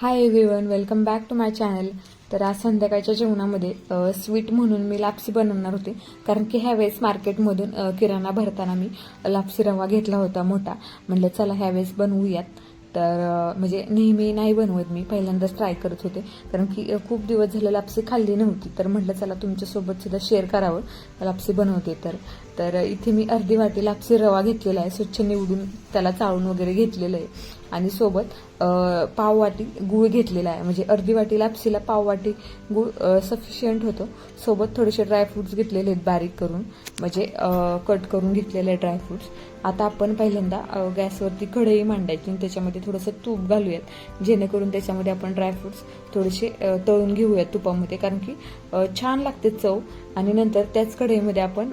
Hi everyone welcome back to my channel तर आज संध्याकाळच्या जेवणामध्ये स्वीट म्हणून मी लापसी बनवणार होते. कारण की ह्यावेळेस मार्केटमधून किराणा भरताना मी लापसी रवा घेतला होता मोठा. म्हणलं चला ह्यावेळेस बनवूयात. तर म्हणजे नेहमी नाही बनवत मी पहिल्यांदाच ट्राय करत होते. कारण की खूप दिवस झालं लापसी खाल्ली नव्हती. तर म्हटलं चला तुमच्यासोबत सुद्धा शेअर करावं. लापसी बनवते तर. तर इथे मी अर्धी वाटी लापसी रवा घेतलेला आहे. स्वच्छ निवडून त्याला चाळून वगैरे घेतलेलं आहे. आणि सोबत पाव वाटी गूळ घेतलेला आहे. म्हणजे अर्धी वाटी लापसीला पाव वाटी गूळ सफिशियंट होतं. सोबत थोडेसे ड्रायफ्रुट्स घेतलेले आहेत बारीक करून. म्हणजे कट करून घेतलेले ड्रायफ्रुट्स आता आपण पहिल्यांदा गॅसवरती कढई मांडायची आणि त्याच्यामध्ये थोडंसं तूप घालूयात. जेणेकरून त्याच्यामध्ये आपण ड्रायफ्रुट्स थोडेसे तळून घेऊयात तुपामध्ये. कारण की छान लागते चव. आणि नंतर त्याच कढईमध्ये आपण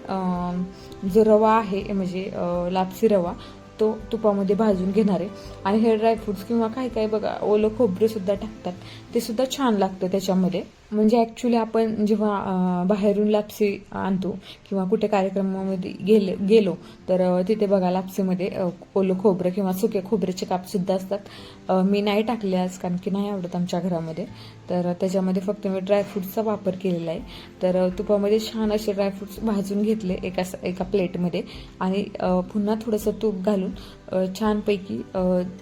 जो रवा आहे म्हणजे लापसी रवा तो तुपामध्ये भाजून घेणार आहे. आणि हे ड्रायफ्रुट्स किंवा काही काही बघा ओलं खोबरेसुद्धा टाकतात. ते सुद्धा छान लागतं त्याच्यामध्ये. म्हणजे ॲक्च्युली आपण जेव्हा बाहेरून लापसी आणतो किंवा कुठे कार्यक्रमामध्ये गेले गेलो तर तिथे बघा लापसीमध्ये ओलं खोबरं किंवा सुके खोबऱ्याचे कापसुद्धा असतात. मी नाही टाकले आज कारण की नाही आवडत आमच्या घरामध्ये. तर त्याच्यामध्ये फक्त मी ड्रायफ्रूटचा वापर केलेला आहे. तर तुपामध्ये छान असे ड्रायफ्रुट्स भाजून घेतले एका एका प्लेटमध्ये आणि पुन्हा थोडंसं तूप घालून छानपैकी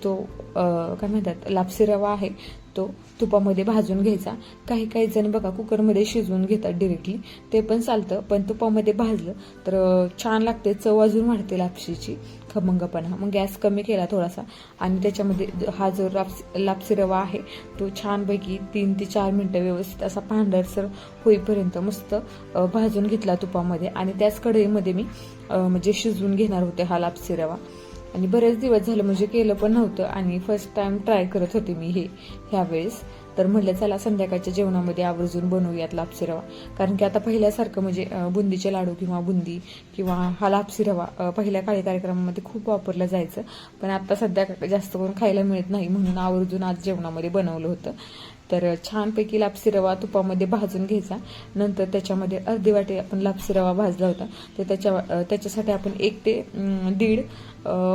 तो काय म्हणतात लापसी रवा आहे. तो तुपामध्ये भाजून घ्यायचा. काही काही जण बघा कुकरमध्ये शिजवून घेतात डिरेक्टली ते पण चालतं पण तुपामध्ये भाजलं तर छान लागते. चव अजून वाढते लापशीची खमंगपणा. मग गॅस कमी केला थोडासा आणि त्याच्यामध्ये हा जो लापसी लापसी रवा आहे तो छानपैकी तीन ते चार मिनटं व्यवस्थित असा पांढरसर होईपर्यंत मस्त भाजून घेतला तुपामध्ये. आणि त्याच कढईमध्ये मी म्हणजे शिजवून घेणार होते हा लापसी रवा आणि बरेच दिवस झालं म्हणजे केलं पण नव्हतं आणि फर्स्ट टाइम ट्राय करत होते मी हे ह्यावेळेस. तर म्हटलं चला संध्याकाळच्या जेवणामध्ये आवर्जून बनवूयात लापसी रवा कारण की आता पहिल्यासारखं म्हणजे बुंदीचे लाडू किंवा बुंदी किंवा हा लापसी रवा पहिल्या काळी कार्यक्रमामध्ये खूप वापरलं जायचं. पण आता सध्या जास्त करून खायला मिळत नाही म्हणून आवर्जून आज जेवणामध्ये बनवलं होतं. तर छानपैकी लापसी रवा तुपामध्ये भाजून घ्यायचा. नंतर त्याच्यामध्ये अर्धी वाटी आपण लापसी रवा भाजला होता. तर त्याच्या त्याच्यासाठी आपण एक ते दीड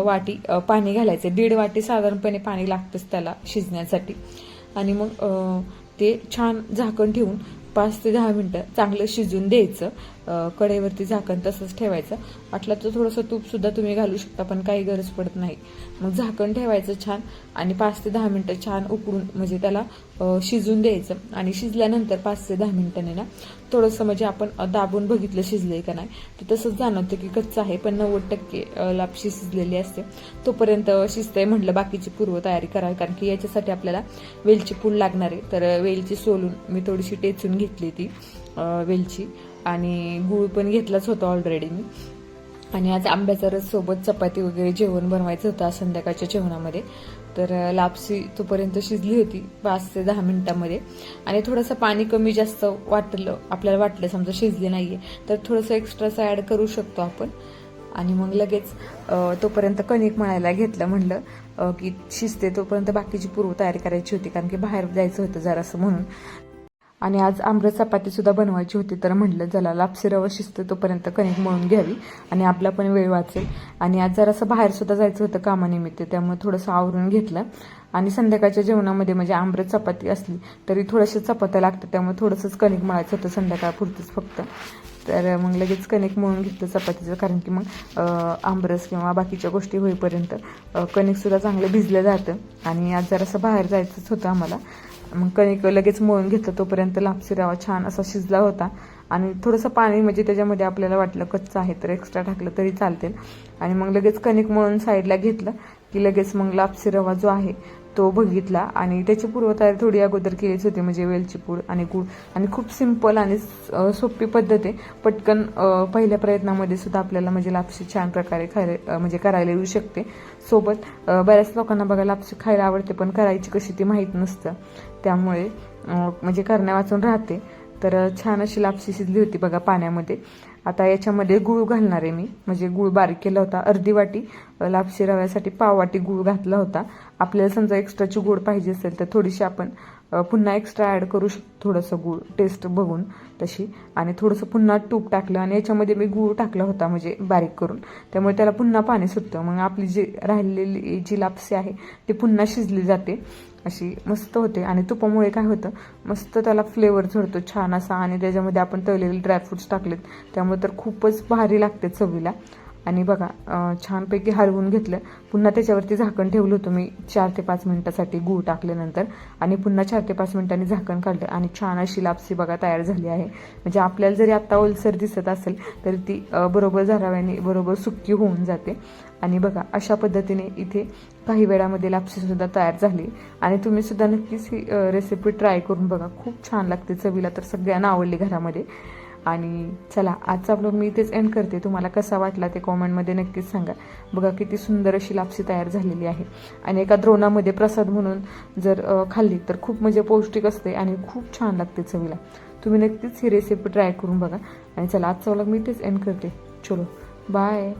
वाटी पाणी घालायचं. दीड वाटी साधारणपणे पाणी लागतंच त्याला शिजण्यासाठी. आणि मग ते छान झाकण ठेवून पाच ते दहा मिनटं चांगलं शिजून द्यायचं. कढईवरती झाकण तसंच ठेवायचं. वाटलं तर थोडंसं तूपसुद्धा तुम्ही घालू शकता पण काही गरज पडत नाही. मग झाकण ठेवायचं छान. आणि पाच ते दहा मिनटं छान उकडून म्हणजे त्याला शिजून द्यायचं. आणि शिजल्यानंतर पाच ते दहा मिनिटांनी ना थोडंसं म्हणजे आपण दाबून बघितलं शिजलंय का नाही तर तसंच जाणवतं की कच्चं आहे पण नव्वद टक्के लापशी शिजलेली असते. तोपर्यंत शिजतंय म्हटलं बाकीची पूर्वतयारी करावी कारण की याच्यासाठी आपल्याला वेलची पूड लागणार आहे. तर वेलची सोलून मी थोडीशी टेचून घेतली ती वेलची. आणि गूळ पण घेतलाच होता ऑलरेडी मी. आणि आज आंब्याचा रस सोबत चपाती वगैरे जेवण बनवायचं होतं आज संध्याकाळच्या जेवणामध्ये. तर लापसी तोपर्यंत शिजली होती पाच ते दहा मिनिटामध्ये. आणि थोडंसं पाणी कमी जास्त वाटलं आपल्याला वाटलं समजा शिजली नाहीये तर थोडंसं एक्स्ट्राचं ॲड करू शकतो आपण. आणि मग लगेच तोपर्यंत कणिक मळायला घेतलं म्हणलं की शिजते तोपर्यंत बाकीची पूर्व तयारी करायची होती कारण की बाहेर जायचं होतं जरासं म्हणून. आणि आज आम्र चपाती सुद्धा बनवायची होती तर म्हटलं जरा लापसी रवा शिस्त तोपर्यंत कणिक मळून घ्यावी आणि आपला पण वेळ वाचेल. आणि आज जरासं बाहेर सुद्धा जायचं होतं कामानिमित्त त्यामुळे थोडंसं आवरून घेतलं. आणि संध्याकाळच्या जेवणामध्ये म्हणजे आंब्र चपाती असली तरी थोडंसं चपात्या लागतं त्यामुळे थोडंसंच कणिक मळायचं होतं संध्याकाळपुरतंच फक्त. तर मग लगेच कणिक मळून घेतलं चपातीचं कारण की मग अं, आंबरस किंवा बाकीच्या गोष्टी होईपर्यंत कणिकसुद्धा चांगलं भिजलं जातं. आणि आज जरासं बाहेर जायचंच होतं आम्हाला. मग कणिक लगेच मळून घेतलं तोपर्यंत लापसी रवा छान असा शिजला होता. आणि थोडंसं पाणी म्हणजे त्याच्यामध्ये आपल्याला वाटलं कच्चं आहे तर एक्स्ट्रा टाकलं तरी चालते आणि मग लगेच कणिक मळून साईडला घेतलं. की लगेच मग लापसी रवा जो आहे तो बघितला आणि त्याची पूर्वतयारी थोडी अगोदर केलीच होती म्हणजे वेलची पूड आणि गुळ. आणि खूप सिंपल आणि सोपी पद्धत आहे. पटकन पहिल्या प्रयत्नामध्ये सुद्धा आपल्याला म्हणजे लापशी छान प्रकारे खायला म्हणजे करायला येऊ शकते. सोबत बऱ्याच लोकांना बघा लापशी खायला आवडते पण करायची कशी ती माहीत नसतं. त्यामुळे म्हणजे करण्या वाचून राहते. तर छान अशी लापशी शिजली होती बघा पाण्यामध्ये. आता याच्यामध्ये गूळ घालणार आहे मी. म्हणजे गूळ बारीक केला होता अर्धी वाटी लापशी रव्यासाठी पाव वाटी गूळ घातला होता. आपल्याला समजा एक्स्ट्राची गूळ पाहिजे असेल तर थोडीशी आपण पुन्हा एक्स्ट्रा ॲड करू शक थोडंसं गूळ टेस्ट बघून तशी. आणि थोडंसं पुन्हा तूप टाकलं आणि याच्यामध्ये मी गूळ टाकला होता म्हणजे बारीक करून. त्यामुळे त्याला पुन्हा पाणी सुटतं. मग आपली जी राहिलेली जी लापसी आहे ती पुन्हा शिजली जाते. अशी मस्त होते. आणि तुपामुळे काय होतं मस्त त्याला फ्लेवर झडतो छान असा. आणि त्याच्यामध्ये आपण तळलेले ड्रायफ्रुट्स टाकलेत. त्यामुळे तर खूपच भारी लागते चवीला. आणि बघा छानपैकी हलवून घेतलं. पुन्हा त्याच्यावरती झाकण ठेवलं होतं मी चार ते पाच मिनिटासाठी गूळ टाकल्यानंतर. आणि पुन्हा चार ते पाच मिनिटांनी झाकण काढलं आणि छान अशी लापसी बघा तयार झाली आहे. म्हणजे आपल्याला जरी आत्ता ओलसर दिसत असेल तरी ती बरोबर झाराव्याने बरोबर सुक्की होऊन जाते. आणि बघा अशा पद्धतीने इथे काही वेळामध्ये लापसीसुद्धा तयार झाली. आणि तुम्हीसुद्धा नक्कीच ही रेसिपी ट्राय करून बघा. खूप छान लागते चवीला तर सगळ्यांना आवडली घरामध्ये. आणि चला आजचा ब्लॉग मी इथेच एंड करते. तुम्हाला कसा वाटला ते कॉमेंटमध्ये नक्कीच सांगा. बघा किती सुंदर अशी लापसी तयार झालेली आहे. आणि एका द्रोणामध्ये प्रसाद म्हणून जर खाल्ली तर खूप म्हणजे पौष्टिक असते आणि खूप छान लागते चवीला. तुम्ही नक्कीच ही रेसिपी ट्राय करून बघा. आणि चला आजचा ब्लॉग मी इथेच एंड करते. चलो बाय